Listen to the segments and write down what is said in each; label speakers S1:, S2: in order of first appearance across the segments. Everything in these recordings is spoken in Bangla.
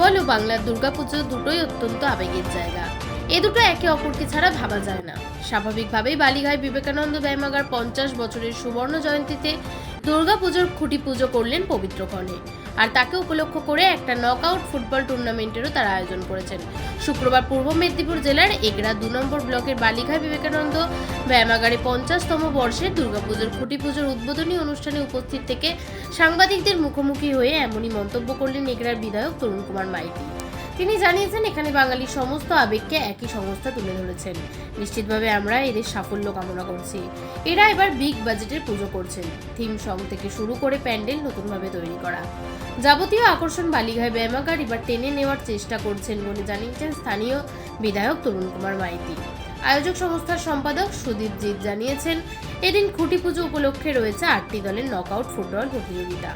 S1: ফুটবল ও বাংলার দুর্গাপুজো দুটোই অত্যন্ত আবেগের জায়গা। এ দুটো একে অপরকে ছাড়া ভাবা যায় না। স্বাভাবিকভাবেই বালিঘায় বিবেকানন্দ ব্যায়ামাগার পঞ্চাশ বছরের সুবর্ণ জয়ন্তীতে দুর্গাপুজোর খুঁটি পুজো করলেন পবিত্র কর্ণে আর তাকে উপলক্ষ করে একটা নকআউট ফুটবল টুর্নামেন্টেরও তারা আয়োজন করেছেন। শুক্রবার পূর্ব মেদিনীপুর জেলার এগড়া দু নম্বর ব্লকের বালিঘা বিবেকানন্দ ব্যায়ামাগারে পঞ্চাশতম বর্ষে দুর্গাপুজোর খুঁটি পুজোর উদ্বোধনী অনুষ্ঠানে উপস্থিত থেকে সাংবাদিকদের মুখোমুখি হয়ে এমনই মন্তব্য করলেন এগরার বিধায়ক তরুণ কুমার মাইতি। তিনি জানিয়েছেন, এখানে বাঙালির সমস্ত আবেগকে একই সংস্থা তুলে ধরেছেন। নিশ্চিতভাবে আমরা এদের সাফল্য কামনা করছি। এরা এবার বিগ বাজেটের পুজো করছেন। থিম সং থেকে শুরু করে প্যান্ডেল নতুনভাবে তৈরি করা। যাবতীয় আকর্ষণ বালিঘায় ব্যায়ামাগার এবার টেনে নেওয়ার চেষ্টা করছেন বলে জানিয়েছেন স্থানীয় বিধায়ক তরুণ কুমার মাইতি। আয়োজক সংস্থার সম্পাদক সুদীপ জিৎ জানিয়েছেন, এদিন খুঁটি পুজো উপলক্ষে রয়েছে আটটি দলের নকআউট ফুটবল প্রতিযোগিতা।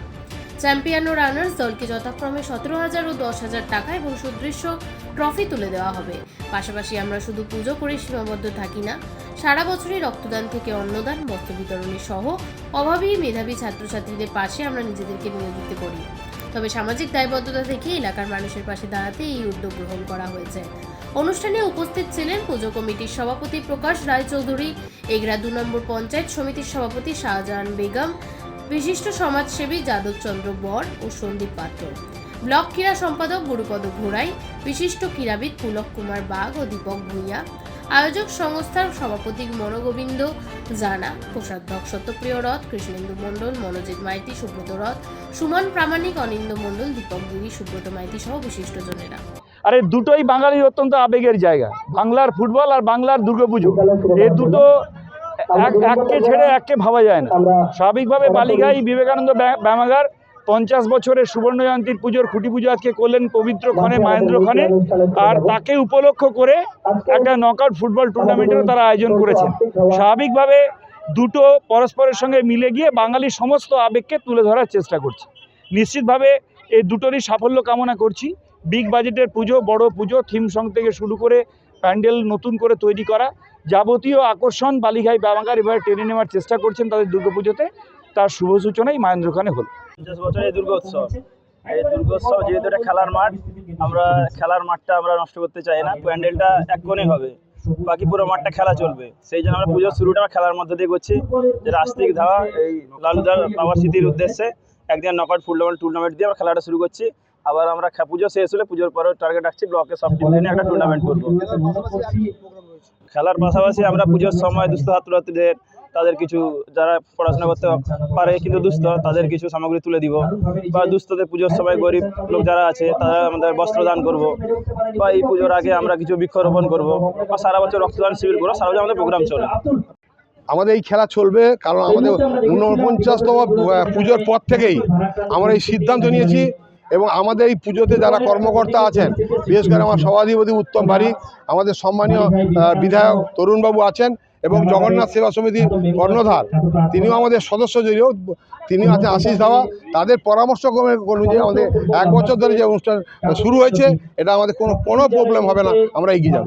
S1: চ্যাম্পিয়ন ও রানার্স দলকে যথাক্রমে সতেরো হাজার ও দশ হাজার টাকা এবং সুদৃশ্য ট্রফি তুলে দেওয়া হবে। পাশাপাশি আমরা শুধু পুজো করে সীমাবদ্ধ থাকি না, সারা বছরই রক্তদান থেকে অন্নদান বস্ত্র বিতরণী সহ অভাবী মেধাবী ছাত্রছাত্রীদের পাশে আমরা নিজেদেরকে নিয়োজিত করি। তবে সামাজিক দায়বদ্ধতা থেকে এলাকার মানুষের পাশে দাঁড়াতে এই উদ্যোগ গ্রহণ করা হয়েছে। অনুষ্ঠানে উপস্থিত ছিলেন পুজো কমিটির সভাপতি প্রকাশ রায়চৌধুরী, এগরা দু নম্বর পঞ্চায়েত সমিতির সভাপতি শাহজাহান বেগম বিশিষ্ট সমাজসেবী যাদব চন্দ্র বর ও সন্দীপ পাত্র। ব্লক ক্রীড়া সম্পাদক গুরুপদ ঘোড়াই, বিশিষ্ট ক্রীড়াবিদ পুলক কুমার বাগ ও দীপক ভূঁইয়া, আয়োজক সংস্থার সভাপতি মনোগোবিন্দ জানা কোষাধ্যক্ষ সত্যপ্রিয় রথ, কৃষ্ণেন্দু মণ্ডল, মনোজিৎ মাইতি, সুব্রত রথ, সুমন প্রামাণিক, অনিন্দ মণ্ডল, দীপক গিরি সুব্রত মাইতি সহ বিশিষ্টজনেরা
S2: আর দুটোই বাঙালির অত্যন্ত আবেগের জায়গা। বাংলার ফুটবল আর বাংলার দুর্গাপুজো। এই দুটো এককে ছেড়ে এককে ভাবা যায় না। স্বাভাবিকভাবে বালিঘাই বিবেকানন্দ ব্যা- ব্যায়ামাগার পঞ্চাশ বছরের সুবর্ণ জয়ন্তীর পুজোর খুঁটি পুজো আজকে করলেন পবিত্র ক্ষণে মহেন্দ্র ক্ষণে। আর তাকে উপলক্ষ করে একটা নকআউট ফুটবল টুর্নামেন্টেরও তারা আয়োজন করেছেন। স্বাভাবিকভাবে দুটো পরস্পরের সঙ্গে মিলে গিয়ে বাঙালির সমস্ত আবেগকে তুলে ধরার চেষ্টা করছে। নিশ্চিতভাবে এই দুটোরই সাফল্য কামনা করছি। বিগ বাজেটের পুজো বড় পুজো থিম সং থেকে শুরু করে প্যান্ডেল নতুন করে তৈরি করা যাবতীয় আকর্ষণ বালিঘাই ব্যামাগার এবার টেনে নেওয়ার চেষ্টা করছেন তাদের দুর্গাপুজোতে। তার শুভ সূচনাই মহেন্দ্রখানে হলো।
S3: পঞ্চাশ বছরের দুর্গোৎসব। এই দুর্গোৎসব যেহেতু এটা খেলার মাঠ, আমরা খেলার মাঠটা আমরা নষ্ট করতে চাই না, প্যান্ডেলটা এক কোণে হবে। বাকি পুরো মাঠটা খেলা চলবে। সেই জন্য আমরা পুজোর শুরুটা খেলার মধ্যে দিয়ে করছি। যে রাস্তিক ধাওয়া, এই লালুদার বাবার স্মৃতির উদ্দেশ্যে একদিন নকআউট ফুটবল টুর্নামেন্ট দিয়ে আমরা খেলাটা শুরু করছি। আবার আমরা পুজো শেষ হলে পুজোর পরে টার্গেট রাখছি ব্লকে সব টিম নিয়ে একটা টুর্নামেন্ট করব। খেলার পাশাপাশি আমরা পুজোর সময় দুস্থ ছাত্রছাত্রীদের, তাদের কিছু যারা পড়াশোনা করতে পারে কিন্তু দুস্থ, তাদের কিছু সামগ্রী তুলে দিব। বা দুস্থদের পুজোর সময় গরিব লোক যারা আছে, তারা আমাদের বস্ত্র দান করব। বা এই পুজোর আগে আমরা কিছু বৃক্ষরোপণ করব। বা সারা বছর রক্তদান শিবির করব, সারা বছর আমাদের প্রোগ্রাম চলে।
S4: আমাদের এই খেলা চলবে কারণ আমাদের ঊনপঞ্চাশতম পুজোর পর থেকেই আমরা এই সিদ্ধান্ত নিয়েছি এবং আমাদের এই পুজোতে যারা কর্মকর্তা আছেন, বিশেষ করে আমার সভাধিপতি উত্তম বাড়ি, আমাদের সম্মানীয় বিধায়ক তরুণবাবু আছেন এবং জগন্নাথ সেবা সমিতির কর্ণধার, তিনিও আমাদের সদস্য যদিও তিনি আছেন আশিস ধাওয়া তাদের পরামর্শ ক্রমে অনুযায়ী আমাদের এক বছর ধরে যে অনুষ্ঠান শুরু হয়েছে, এটা আমাদের কোনো কোনো প্রবলেম হবে না, আমরা এগিয়ে যাব।